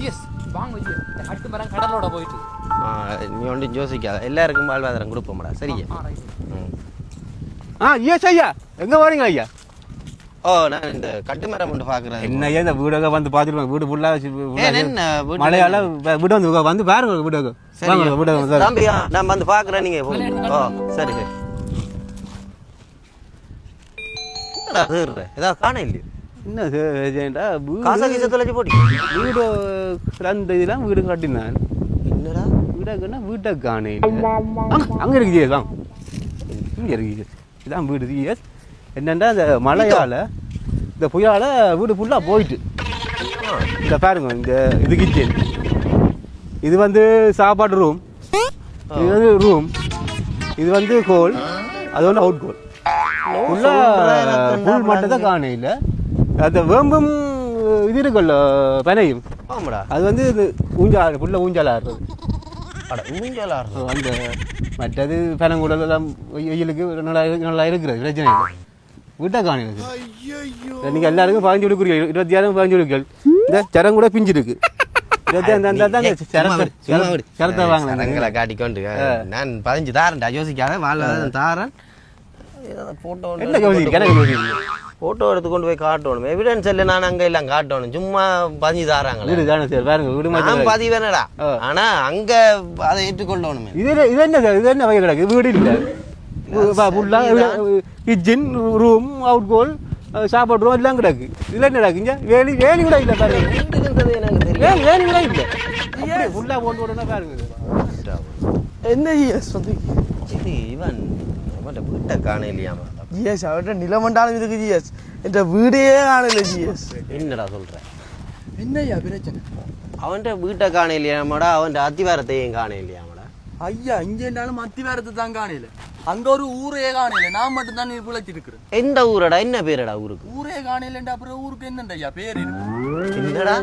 S வாங்க ஐயா இந்த கட்டு மரம் கடலோட போயிட்டு ஆ, நீ ஒன்றும் யோசிக்காத. எல்லாருக்கும் வாழ்வாதாரம் கொடுப்போம்டா. சரியா? ஆ எஸ் ஐயா. எங்க வரீங்க ஐயா? ஓ நான் இந்த கட்டுமரம் மட்டும் பார்க்குறேன் என்ன இந்த வீடக வந்து பார்த்துருக்கோம் வீடு ஃபுல்லா ஏன் என்ன வீட்டு- மழையால வீடு வந்து வந்து பாருங்க வீடு சரி வாங்க வீடு வந்து. தம்பியா நான் வந்து பார்க்குறேன் நீங்கள் ஓ சரி சரி? ஏதாவது காண இல்லையோ? என்ன செய்யண்டா காசா கீசா தொலைச்சு போட்டி. வீடு ரெண்டு இதெல்லாம் வீடு கட்டினான் என்னடா? வீடாக்குன்னா வீட்டை காணே அங்க அங்க இருக்கு ஜிஎஸ் வாங்க இங்க இருக்கு ஜிஎஸ் இதான் வீடு ஜிஎஸ் என்னண்டா இந்த மழையால இந்த புயலால வீடு ஃபுல்லா போயிட்டு. இந்த பாருங்க இந்த இது கிச்சன். இது வந்து சாப்பாடு ரூம் இது வந்து ரூம் இது வந்து கோல். அது வந்து அவுட் கோல் ஃபுல்லா புல் மட்டும் தான் காணே இல்லை அந்த வேம்பும் இது இருக்குல்ல பனையும். ஆமாடா. அது வந்து இது ஊஞ்சால் ஃபுல்லாக ஊஞ்சால் ஆடுறது அட ஊஞ்சல் ஆடுறோம் ஸோ அந்த மற்றது பனங்குடல் எல்லாம் வெயிலுக்கு நல்லா நல்லா இருக்கிறது பிரச்சனை இல்லை. வீட்டை காணிருக்கு நீங்கள் எல்லாருக்கும் பதினஞ்சு கொடுக்குறீங்க. இருபத்தி ஆயிரம் பதினஞ்சு கொடுக்கல் இந்த சரம் கூட பிஞ்சு இருக்கு இருபத்தி அந்த அந்த அந்த ஏய், சும்மா விடு, சும்மா விடு. சரத்தை வாங்கினேன் காட்டிக்கொண்டு நான் பதினஞ்சு தாரேன்டா யோசிக்காத வாழ்வாதாரம் தாரேன். போட்டோ என்ன யோசிக்க எனக்கு யோசிக்க போட்டோ எடுத்து கொண்டு போய் காட்டணும். எவிடன்ஸ் இல்லை நான் அங்க எல்லாம் காட்டணும். சும்மா பதிஞ்சு தாராங்களே. வீடு தானே சார்? பாருங்க வீடு நான் மாதிரி பதிவேனடா ஆ. ஆனா அங்க அதை ஏற்றுக்கொள்ளணுமே. இது இது என்ன சார்? இது என்ன வகை கிடக்கு? வீடு இல்லை. கிச்சன் ரூம் அவுட் கோல் சாப்பாடு ரூம் எல்லாம் கிடக்கு. இதில் என்ன கிடக்குங்க வேலி வேலி கூட இல்லை பாருங்க. வேலி வேலி கூட இல்லை. ஃபுல்லாக போட்டு போட்டுனா பாருங்க. என்ன இவன் இவன்ட்ட வீட்டை காண இல்லையாமா ஜிஎஸ் அவர்கிட்ட நிலமண்டாலும் இருக்கு ஜிஎஸ் என்ற வீடே காணல ஜிஎஸ் என்னடா சொல்ற? என்னய்யா பிரச்சனை? அவன்கிட்ட வீட்டை காண இல்லையாமாடா அவன்கிட்ட அத்திவாரத்தையும் காண இல்லையாமாடா ஐயா இங்க இருந்தாலும் மத்தி வேறத்தை தான் காணல. அங்க ஒரு ஊரே காணல. நான் மட்டும் தான் நீ பிழைச்சிருக்கிறேன் எந்த ஊரடா? என்ன பேரடா ஊருக்கு? ஊரே காணலன்ற அப்புறம் ஊருக்கு என்னண்டா ஐயா பேர்? என்னடா?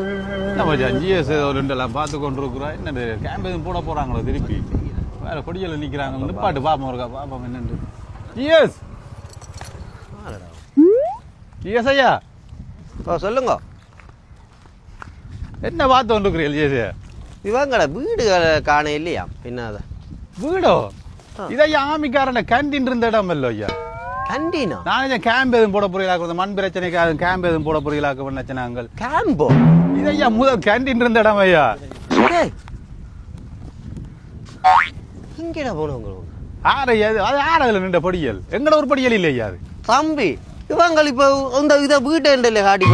நம்ம ஜிஎஸ் ரெண்டெல்லாம் பார்த்து கொண்டு இருக்கிறோம் என்ன கேம்ப் எதுவும் போட போறாங்களோ திருப்பி? வேற கொடியில் நிற்கிறாங்க நிப்பாட்டு பாப்போம் இருக்கா பாப்போம் என்னண்டு ஜிஎஸ் ஜிஎஸ் ஐயா ஓ சொல்லுங்க. என்ன பார்த்து கொண்டு இருக்கிறீர்கள் ஜிஎஸ் இவங்கட வீடுகளை காண இல்லையா? என்னதா வீடோ? இதையா ஆமிக்காரன் கேண்டீன் இருந்த இடம் இல்லோ ஐயா. கண்டீனா நானே கேம்ப் எதுவும் போட போறீங்களா மண் பிரச்சனைக்காக கேம்ப் எதுவும் போட போறீங்களா நினைச்சனாங்கள் கேம்போ இதையா முதல் கேண்டீன் இருந்த இடம் ஐயா. இங்கடா போனவங்க ஆற அது அது ஆற அதுல நின்ற பொடியல். எங்கட ஒரு பொடியல் இல்லையா அது? தம்பி. இவங்க இப்ப இந்த இதை வீட்டை எண்டில் காட்டி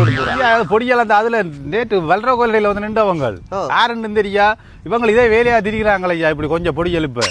அது பொடியல் அந்த அதுல நேற்று வல்ற கோயிலையில வந்து நின்றவங்க. யாருன்னு தெரியா? இவங்க இதே வேலையா திரிகிறாங்களே ஐயா இப்படி கொஞ்சம் பொடியல் இப்ப